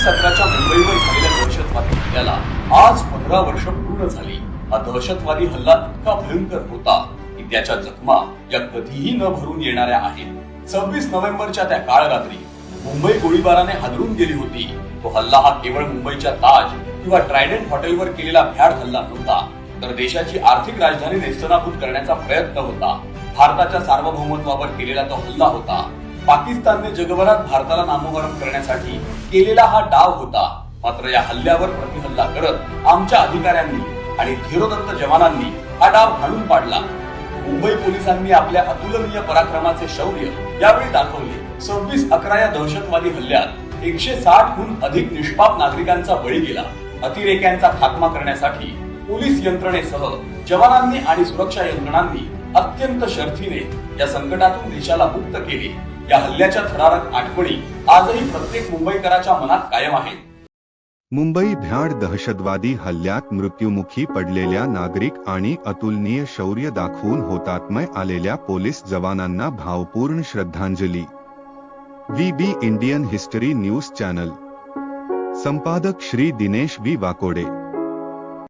सतराच्या मुंबईवर झालेल्या दहशतवादी हल्ल्याला आज पंधरा वर्ष पूर्ण झाली. हा दहशतवादी हल्ला इतका भयंकर होता की त्याच्या जखमा या कधीही न भरून येणाऱ्या आहेत. सव्वीस नोव्हेंबरच्या त्या काळ रात्री मुंबई गोळीबाराने हादरून गेली होती. तो हल्ला हा केवळ मुंबईच्या ताज किंवा ट्रायडेंट हॉटेलवर केलेला भ्याड हल्ला नव्हता तर देशाची आर्थिक राजधानी नेस्तनाभूत करण्याचा प्रयत्न होता. भारताच्या सार्वभौमत्वावर केलेला तो हल्ला होता. पाकिस्तानने जगभरात भारताला नामोहरम करण्यासाठी केलेला हा डाव होता. मात्र या हल्ल्यावर प्रतिहल्ला करत आमच्या अधिकाऱ्यांनी आणि धीरोदत्त जवानांनी हा डाव हाणून पाडला. मुंबई पोलिसांनी आपल्या अतुलनीय पराक्रमाचे शौर्य यावेळी दाखवले. सव्वीस अकरा या दहशतवादी हल्ल्यात एकशे साठहून अधिक निष्पाप नागरिकांचा बळी गेला. अतिरेक्यांचा खात्मा करण्यासाठी पोलीस यंत्रणेसह जवानांनी आणि सुरक्षा यंत्रणांनी अत्यंत शर्थीने या संकटातून देशाला मुक्त केले. या हल्ल्याच्या थरारक आठवणी आजही प्रत्येक मुंबईकराच्या मनात कायम आहेत. मुंबई भ्याड दहशतवादी हल्ल्यात मृत्युमुखी पडलेल्या नागरिक आणि अतुलनीय शौर्य दाखवून होतात्मय आलेल्या पोलीस जवानांना भावपूर्ण श्रद्धांजली. V B Indian history news channel. संपादक श्री दिनेश बी वाकोडे.